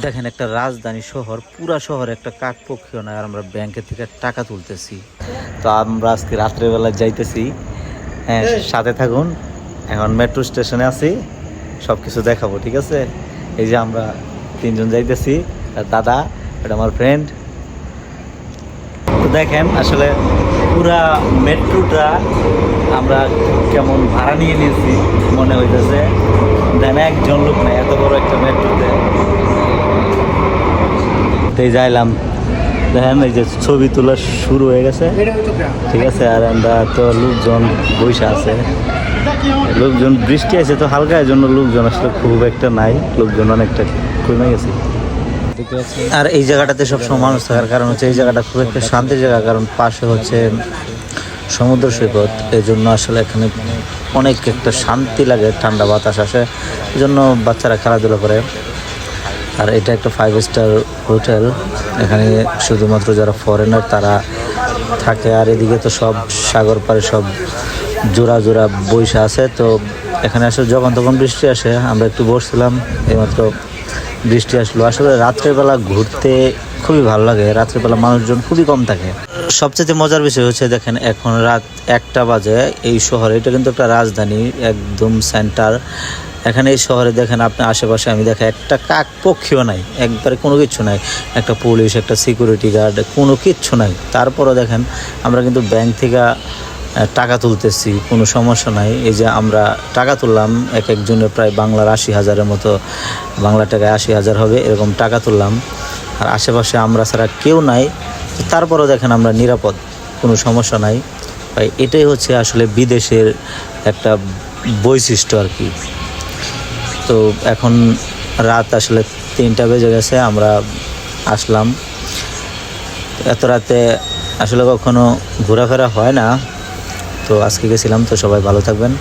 দেখেন একটা রাজধানী শহর পুরা শহর একটা কাক পক্ষীও নয় আর আমরা ব্যাংকের থেকে টাকা তুলতেছি। তো আমরা আজকে রাত্রেবেলা যাইতেছি। হ্যাঁ সাথে থাকুন এখন মেট্রো স্টেশনে আছি সব কিছু দেখাবো ঠিক আছে? এই যে আমরা তিনজন যাইতেছি দাদা এটা আমার ফ্রেন্ড তো দেখেন আসলে পুরা মেট্রোটা আমরা কেমন ভাড়া নিয়ে নিয়েছি মনে হইতেছে। দেন একজন লোক না এত বড় একটা এই যাইলাম। দেখেন এই যে ছবি তোলা শুরু হয়ে গেছে। ঠিক আছে, আর আমরা তো লোকজন বৈশা আছে। লোকজন বৃষ্টি আছে তো হালকা এর জন্য লোকজন আসলে খুব একটা নাই। লোকজন অনেকটা কমে গেছে। আর এই জায়গাটাতে সবসময় মানুষ থাকার কারণ হচ্ছে, এই জায়গাটা খুব একটা শান্তির জায়গা, কারণ পাশে হচ্ছে সমুদ্র সৈকত। এই জন্য আসলে এখানে অনেক একটা শান্তি লাগে, ঠান্ডা বাতাস আসে। এই জন্য বাচ্চারা খেলাধুলা করে। আর এটা একটা ফাইভ স্টার হোটেল এখানে শুধুমাত্র যারা ফরেনার তারা থাকে। আর এদিকে তো সব সাগর পাড়ে সব জোড়া জোড়া বৈশা আছে। তো এখানে আসলে যখন তখন বৃষ্টি আসে। আমরা একটু বসছিলাম, এইমাত্র বৃষ্টি আসলো। আসলে রাত্রেবেলা ঘুরতে খুবই ভালো লাগে। রাত্রেবেলা মানুষজন খুবই কম থাকে। সবচেয়ে মজার বিষয় হচ্ছে, দেখেন এখন রাত একটা বাজে এই শহরে। এটা কিন্তু একটা রাজধানী, একদম সেন্টার এখানে এই শহরে দেখেন আপনি আশেপাশে আমি দেখে একটা কাক পক্ষীও নাই, একবারে কোনো কিচ্ছু নাই। একটা পুলিশ, একটা সিকিউরিটি গার্ড কোনো কিচ্ছু নাই। তারপরও দেখেন আমরা কিন্তু ব্যাংক থেকে টাকা তুলতেছি, কোনো সমস্যা নাই। এই যে আমরা টাকা তুললাম, এক একজনের প্রায় বাংলার আশি হাজারের মতো বাংলা টাকায় আশি হাজার হবে, এরকম টাকা তুললাম। আর আশেপাশে আমরা ছাড়া কেউ নাই তারপরও দেখেন আমরা নিরাপদ, কোনো সমস্যা নাই। ভাই, এটাই হচ্ছে আসলে বিদেশের একটা বৈশিষ্ট্য আর কি। তো এখন রাত আসলে তিনটা বেজে গেছে, আমরা আসলাম। এত রাতে আসলে কখনো ঘোরাফেরা হয় না, তো আজকে গেছিলাম, তো সবাই ভালো থাকবেন।